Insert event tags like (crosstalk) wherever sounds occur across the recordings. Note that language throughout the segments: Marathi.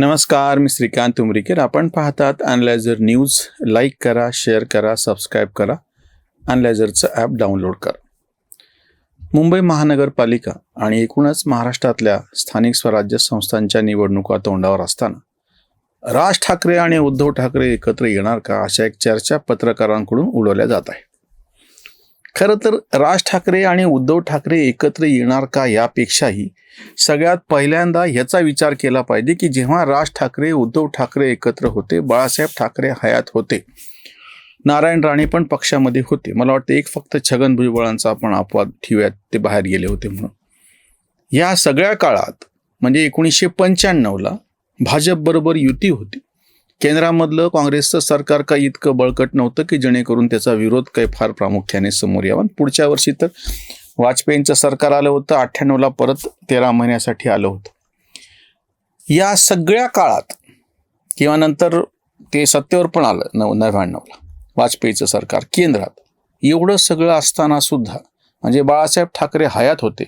नमस्कार मी श्रीकांत उमरीकर. आपण पाहतात अनलायझर न्यूज लाईक करा शेअर करा सबस्क्राईब करा. अनलायझरचं ॲप डाउनलोड करा. मुंबई महानगरपालिका आणि एकूणच महाराष्ट्रातल्या स्थानिक स्वराज्य संस्थांच्या निवडणुका तोंडावर असताना राज ठाकरे आणि उद्धव ठाकरे एकत्र येणार का अशा एक चर्चा पत्रकारांकडून उडवल्या जात आहे. खरं तर राज ठाकरे आणि उद्धव ठाकरे एकत्र येणार का यापेक्षाही सगळ्यात पहिल्यांदा ह्याचा विचार केला पाहिजे की जेव्हा राज ठाकरे उद्धव ठाकरे एकत्र होते बाळासाहेब ठाकरे हयात होते नारायण राणे पण पक्षामध्ये होते. मला वाटतं एक फक्त छगन भुजबळांचा आपण अपवाद ठेवूयात ते बाहेर गेले होते म्हणून. या सगळ्या काळात म्हणजे एकोणीसशे पंच्याण्णवला भाजपबरोबर युती होती. केंद्रामधलं काँग्रेसचं सरकार काही इतकं बळकट नव्हतं की जेणेकरून त्याचा विरोध काही फार प्रामुख्याने समोर यावा. पुढच्या वर्षी तर वाजपेयींचं सरकार आलं होतं अठ्ठ्याण्णवला परत तेरा महिन्यासाठी आलं होतं. या सगळ्या काळात किंवा नंतर ते सत्तेवर पण आलं नव नव्याण्णवला वाजपेयीचं सरकार केंद्रात. एवढं सगळं असताना सुद्धा म्हणजे बाळासाहेब ठाकरे हयात होते.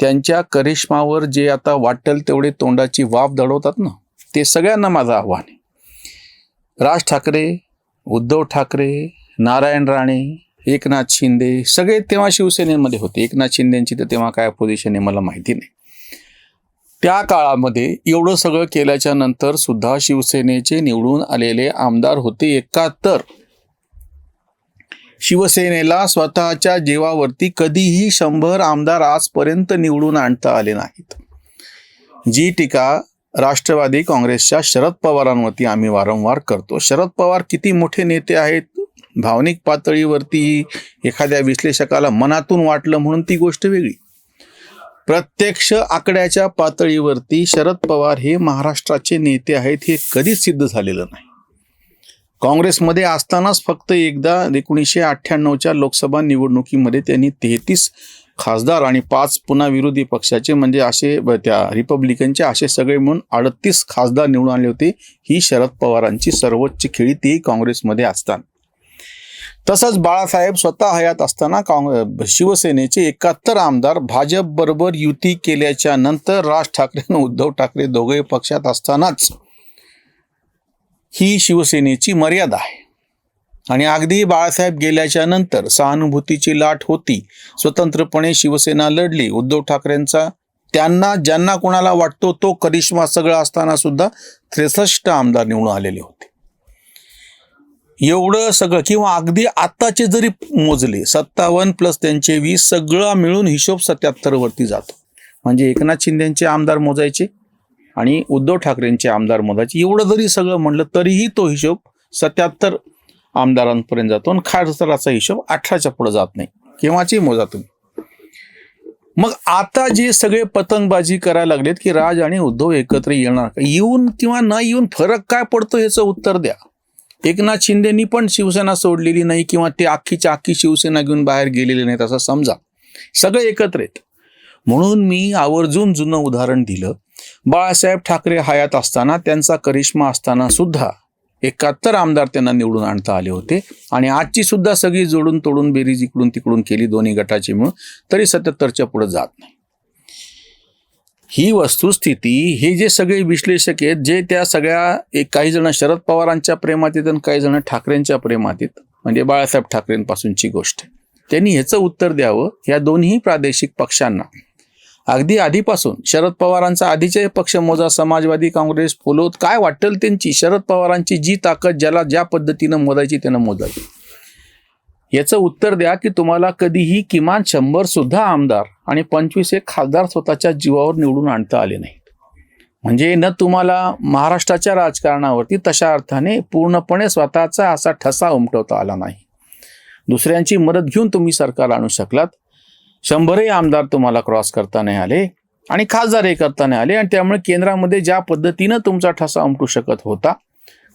त्यांच्या करिश्मावर जे आता वाटेल तेवढे तोंडाची वाफ दडवतात ना ते सगळ्यांना माझं आव्हान आहे. राज ठाकरे उद्धव ठाकरे नारायण राणे एकनाथ शिंदे सगळे तेव्हा शिवसेनेमध्ये होते. एकनाथ शिंदेची तर तेव्हा काय पोझिशन आहे मला माहिती नाही. त्या काळामध्ये एवढं सगळं केल्याच्यानंतर सुद्धा शिवसेनेचे निवडून आलेले आमदार होते एकाहत्तर. शिवसेनेला स्वतःच्या जीवावरती कधीही शंभर आमदार आजपर्यंत निवडून आणता आले नाहीत. जी टीका राष्ट्रवादी काँग्रेसच्या शरद पवारांवरती आम्ही वारंवार करतो. शरद पवार किती मोठे नेते आहेत? भावनिक पातळीवरती एखाद्या विश्लेषकाला मनातून वाटलं म्हणून ती गोष्ट वेगळी. प्रत्यक्ष आकड्याच्या पातळीवरती शरद पवार हे महाराष्ट्राचे नेते आहेत हे कधीच सिद्ध झालेलं नाही. काँग्रेसमध्ये असतानाच फक्त एकदा एकोणीसशे अठ्ठ्याण्णवच्या लोकसभा निवडणुकीमध्ये त्यांनी तेहतीस खासदार आणि पाच पुन्हा विरोधी पक्षाचे म्हणजे असे त्या रिपब्लिकनचे असे सगळे म्हणून अडतीस खासदार निवडून आले होते. ही शरद पवारांची सर्वोच्च खेळी ती काँग्रेसमध्ये असताना. तसंच बाळासाहेब स्वतः हयात असताना काँग्रेस शिवसेनेचे एकाहत्तर आमदार भाजप बरोबर युती केल्याच्यानंतर राज ठाकरे आणि उद्धव ठाकरे दोघे पक्षात असतानाच ही शिवसेनेची मर्यादा आहे. आणि अगदी बाळासाहेब गेल्याच्यानंतर सहानुभूतीची लाट होती. स्वतंत्रपणे शिवसेना लढली. उद्धव ठाकरेंचा त्यांना ज्यांना कोणाला वाटतो तो करिश्मा सगळा असताना सुद्धा त्रेसष्ट आमदार निवडून आलेले होते. एवढं सगळं किंवा अगदी आत्ताचे जरी मोजले सत्तावन्न प्लस त्यांचे वीस सगळं मिळून हिशोब सत्याहत्तर वरती जातो. म्हणजे एकनाथ शिंदेचे आमदार मोजायचे आणि उद्धव ठाकरेंचे आमदार मोजायचे. एवढं जरी सगळं म्हणलं तरीही तो हिशोब सत्याहत्तर आमदारांपर्यंत जातो आणि खासदाराचा हिशोब अठराच्या पुढे जात नाही. केव्हाची मोजा तुम्ही? मग आता जे सगळे पतंगबाजी करायला लागलेत की राज आणि उद्धव एकत्र येणार येऊन किंवा न येऊन फरक काय पडतो याचं उत्तर द्या. एकनाथ शिंदेनी पण शिवसेना सोडलेली नाही किंवा ते अख्खीच्या अख्खी शिवसेना घेऊन बाहेर गेलेले नाहीत असं समजा. सगळे एकत्र आहेत. म्हणून मी आवर्जून जुनं उदाहरण दिलं. बाळासाहेब ठाकरे हयात असताना त्यांचा करिश्मा असताना सुद्धा एकाहत्तर आमदार त्यांना निवडून आणता आले होते. आणि आजची सुद्धा सगळी जोडून तोडून बेरीज इकडून तिकडून केली दोन्ही गटाची मिळून तरी सत्याहत्तरच्या पुढे जात नाही. ही वस्तुस्थिती हे जे सगळे विश्लेषक आहेत जे त्या सगळ्या एक काही जण शरद पवारांच्या प्रेमात आहेत आणि काही जण ठाकरेंच्या प्रेमात आहेत म्हणजे बाळासाहेब ठाकरेंपासूनची गोष्ट त्यांनी ह्याचं उत्तर द्यावं या दोन्ही प्रादेशिक पक्षांना. अगदी आधीपासून शरद पवारांचा आधीचे पक्ष मोजा समाजवादी काँग्रेस फुलोत काय वाटेल त्यांची? शरद पवारांची जी ताकद ज्याला ज्या पद्धतीनं मोजायची त्यानं मोजावी. याचं उत्तर द्या की तुम्हाला कधीही किमान शंभर सुद्धा आमदार आणि पंचवीस एक खासदार स्वतःच्या जीवावर निवडून आणता आले नाहीत. म्हणजे न तुम्हाला महाराष्ट्राच्या राजकारणावरती तशा अर्थाने पूर्णपणे स्वतःचा असा ठसा उमटवता आला नाही. दुसऱ्यांची मदत घेऊन तुम्ही सरकार आणू शकलात. शंभरही आमदार तुम्हाला क्रॉस करता नाही आले आणि खासदारही करता नाही आले. आणि त्यामुळे केंद्रामध्ये ज्या पद्धतीनं तुमचा ठसा उमटू शकत होता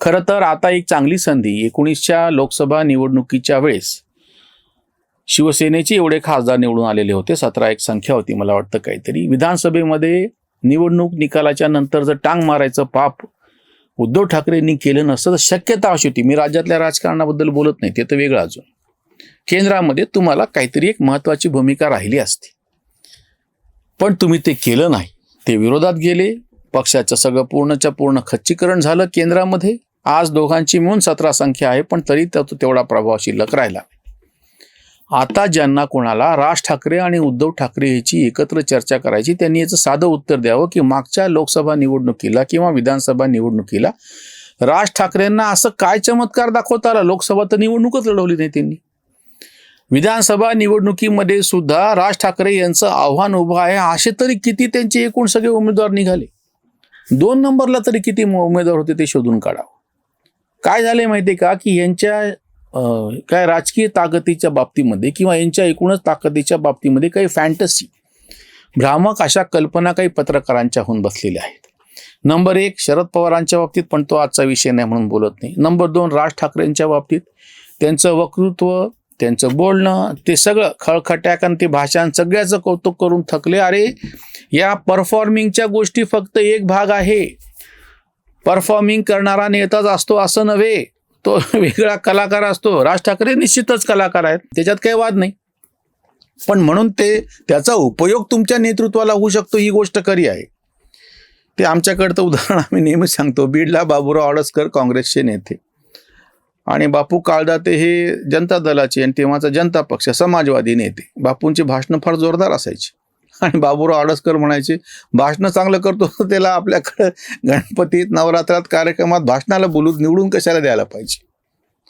खरं तर आता एक चांगली संधी एकोणीसच्या लोकसभा निवडणुकीच्या वेळेस शिवसेनेचे एवढे खासदार निवडून आलेले होते. सतरा एक संख्या होती मला वाटतं काहीतरी. विधानसभेमध्ये निवडणूक निकालाच्या नंतर जर टांग मारायचं पाप उद्धव ठाकरेंनी केलं नसतं तर शक्यता अशी होती. मी राज्यातल्या राजकारणाबद्दल बोलत नाही. ते तर वेगळं अजून. केंद्रामध्ये तुम्हाला काहीतरी एक महत्त्वाची भूमिका राहिली असते. पण तुम्ही ते केलं नाही. ते विरोधात गेले. पक्षाचं सगळं पूर्णच्या पूर्ण खच्चीकरण झालं केंद्रामध्ये. आज दोघांची मिळून सतरा संख्या आहे पण तरी तो तेवढा प्रभाव शिल्लक राहिला. आता ज्यांना कोणाला राज ठाकरे आणि उद्धव ठाकरे याची एकत्र चर्चा करायची त्यांनी याचं साधं उत्तर द्यावं की मागच्या लोकसभा निवडणुकीला किंवा विधानसभा निवडणुकीला राज ठाकरेंना असं काय चमत्कार दाखवता आला लोकसभा तर निवडणूकच लढवली नाही त्यांनी. विधानसभा निवडणुकीमध्ये सुद्धा राज ठाकरे यांचं आव्हान उभं आहे. असे तरी किती त्यांचे एकूण सगळे उमेदवार निघाले? दोन नंबरला तरी किती उमेदवार होते ते शोधून काढावं? काय झाले माहिती का? की यांच्या काय राजकीय ताकदीच्या बाबतीमध्ये किंवा यांच्या एकूणच ताकदीच्या बाबतीमध्ये काही फॅन्टसी भ्रामक अशा कल्पना काही पत्रकारांच्या होऊन बसलेल्या आहेत. नंबर एक शरद पवारांच्या बाबतीत पण तो आजचा विषय नाही म्हणून बोलत नाही. नंबर दोन राज ठाकरेंच्या बाबतीत त्यांचं वक्तृत्व त्यांचं बोलणं ते सगळं खळखट्याक आणि ते भाषण सगळ्याचं कौतुक करून थकले. अरे या परफॉर्मिंगच्या गोष्टी फक्त एक भाग आहे. परफॉर्मिंग करणारा नेताच असतो असं नव्हे. तो (laughs) वेगळा कलाकार असतो. राज ठाकरे निश्चितच कलाकार आहेत. त्याच्यात काही वाद नाही. पण म्हणून ते त्याचा उपयोग तुमच्या नेतृत्वाला होऊ शकतो ही गोष्ट खरी आहे. ते आमच्याकडचं उदाहरण आम्ही नेहमीच सांगतो. बीडला बाबूराव आडसकर काँग्रेसचे नेते. आणि बापू काळदाते हे जनता दलाचे आणि तेव्हाचा जनता पक्ष समाजवादी नेते. बापूंची भाषणं फार जोरदार असायची. आणि बाबूराव आडसकर म्हणायचे भाषणं चांगलं करतो तर त्याला आपल्याकडं गणपतीत नवरात्रात कार्यक्रमात भाषणाला बोलून निवडून कशाला द्यायला पाहिजे?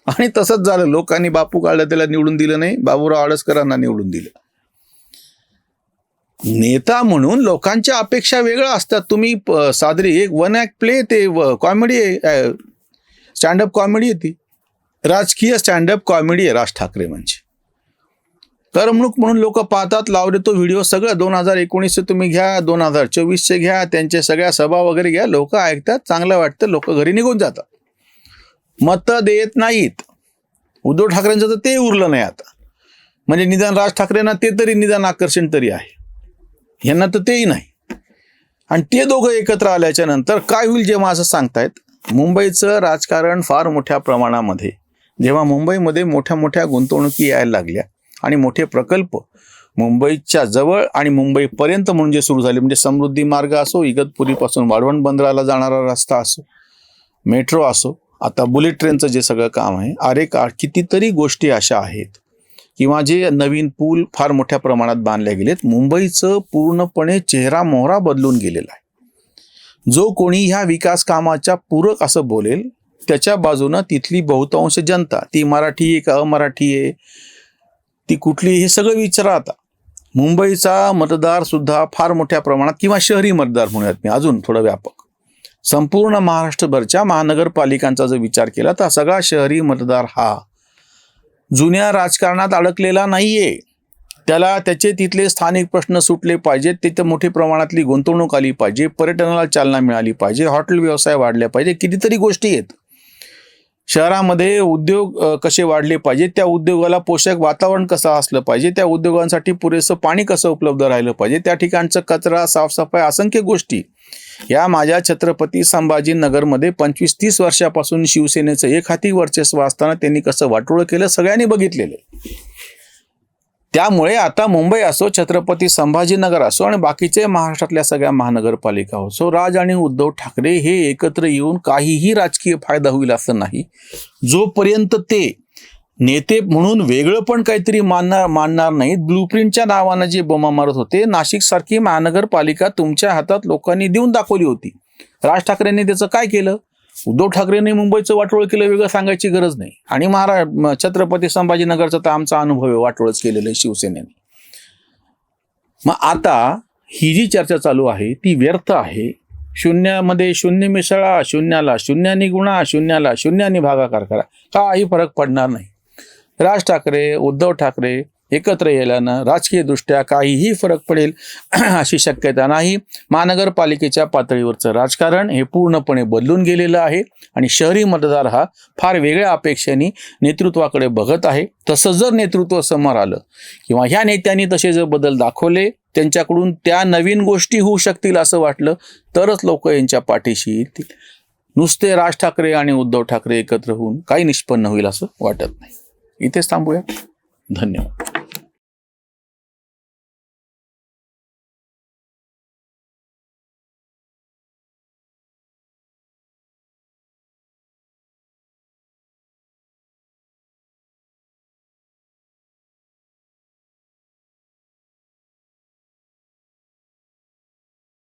आणि तसंच झालं. लोकांनी बापू काळदातेला निवडून दिलं नाही बाबूराव आडसकरांना निवडून दिलं. नेता म्हणून लोकांच्या अपेक्षा वेगळ्या असतात. तुम्ही प- सादरी एक वन ॲक्ट प्ले ते कॉमेडी आहे स्टँडअप कॉमेडी आहे ती. राजकीय स्टँडअप कॉमेडी आहे राज ठाकरे म्हणजे. करमणूक म्हणून लोक पाहतात लावले तो व्हिडिओ सगळं दोन हजार एकोणीसचे तुम्ही घ्या दोन हजार चोवीसचे घ्या त्यांच्या सगळ्या सभा वगैरे घ्या लोक ऐकतात चांगलं वाटतं लोक घरी निघून जातात. मतं देत नाहीत. उद्धव ठाकरेंचं तर ते उरलं नाही आता. म्हणजे निदान राज ठाकरेंना ते तरी निदान आकर्षण तरी आहे. यांना तर तेही नाही. आणि ते दोघं एकत्र आल्याच्यानंतर काय होईल जेव्हा असं सांगतायत? मुंबईचं राजकारण फार मोठ्या प्रमाणामध्ये जेव्हा मुंबईमध्ये मोठ्या मोठ्या गुंतवणुकी यायला लागल्या आणि मोठे प्रकल्प मुंबईच्या जवळ आणि मुंबईपर्यंत म्हणून जे सुरू झाले म्हणजे समृद्धी मार्ग असो इगतपुरीपासून वाढवण बंदराला जाणारा रस्ता असो मेट्रो असो आता बुलेट ट्रेनचं जे सगळं काम आहे अरे का कितीतरी गोष्टी अशा आहेत किंवा जे नवीन पूल फार मोठ्या प्रमाणात बांधले गेलेत मुंबईचं पूर्णपणे चेहरा मोहरा बदलून गेलेला आहे. जो कोणी ह्या विकास कामाच्या पूरक असं बोलेल त्याच्या बाजूनं तिथली बहुतांश जनता ती मराठी आहे का अमराठी आहे ती कुठली हे सगळं विचारा आता. मुंबईचा मतदार सुद्धा फार मोठ्या प्रमाणात किंवा शहरी मतदार म्हणूयात मी अजून थोडं व्यापक. संपूर्ण महाराष्ट्रभरच्या महानगरपालिकांचा जर विचार केला तर सगळा शहरी मतदार हा जुन्या राजकारणात अडकलेला नाहीये. त्याला त्याचे तिथले स्थानिक प्रश्न सुटले पाहिजेत तिथे मोठ्या प्रमाणातली गुंतवणूक आली पाहिजे पर्यटनाला चालना मिळाली पाहिजे हॉटेल व्यवसाय वाढल्या पाहिजे कितीतरी गोष्टी आहेत. शहरामध्ये उद्योग कसे वाढले पाहिजे त्या उद्योगाला पोषक वातावरण कसं असलं पाहिजे त्या उद्योगांसाठी पुरेसं पाणी कसं उपलब्ध राहिलं पाहिजे त्या ठिकाणचं कचरा साफसफाई असंख्य गोष्टी. या माझ्या छत्रपती संभाजीनगरमध्ये पंचवीस तीस वर्षापासून शिवसेनेचं एक हाती वर्चस्व असताना त्यांनी कसं वाटोळं केलं सगळ्यांनी बघितलेलं त्यामुळे आता मुंबई असो छत्रपती संभाजीनगर असो आणि बाकीचे महाराष्ट्रातल्या सगळ्या महानगरपालिका हो. असो राज आणि उद्धव ठाकरे हे एकत्र येऊन काहीही राजकीय फायदा होईल असं नाही. जोपर्यंत ते नेते म्हणून वेगळं पण काहीतरी मानणार मानणार नाहीत ब्लूप्रिंटच्या नावानं जे बोमा मारत होते नाशिक सारखी महानगरपालिका तुमच्या हातात लोकांनी देऊन दाखवली होती. राज ठाकरेंनी त्याचं काय केलं? उद्धव ठाकरेंनी मुंबईचं वाटोळ केलं वेगळं सांगायची गरज नाही. आणि महारा छत्रपती संभाजीनगरचा तर आमचा अनुभव आहे वाटोळच केलेलं आहे शिवसेनेने. मग आता ही जी चर्चा चालू आहे ती व्यर्थ आहे. शून्यामध्ये शून्य मिसळा शून्याला शून्यानी गुणा शून्याला शून्यानी भागाकार करा. काही फरक पडणार नाही. राज ठाकरे उद्धव ठाकरे एकत्र येल्यानं राजकीयदृष्ट्या काहीही फरक पडेल (clears throat) अशी शक्यता नाही. महानगरपालिकेच्या पातळीवरचं राजकारण हे पूर्णपणे बदलून गेलेलं आहे आणि शहरी मतदार हा फार वेगळ्या अपेक्षेने नेतृत्वाकडे बघत आहे. तसं जर नेतृत्व समोर आलं किंवा ह्या नेत्यांनी तसे जर बदल दाखवले त्यांच्याकडून त्या नवीन गोष्टी होऊ शकतील असं वाटलं तरच लोक यांच्या पाठीशी येतील. नुसते राज ठाकरे आणि उद्धव ठाकरे एकत्र होऊन काही निष्पन्न होईल असं वाटत नाही. इथेच थांबूया. धन्यवाद.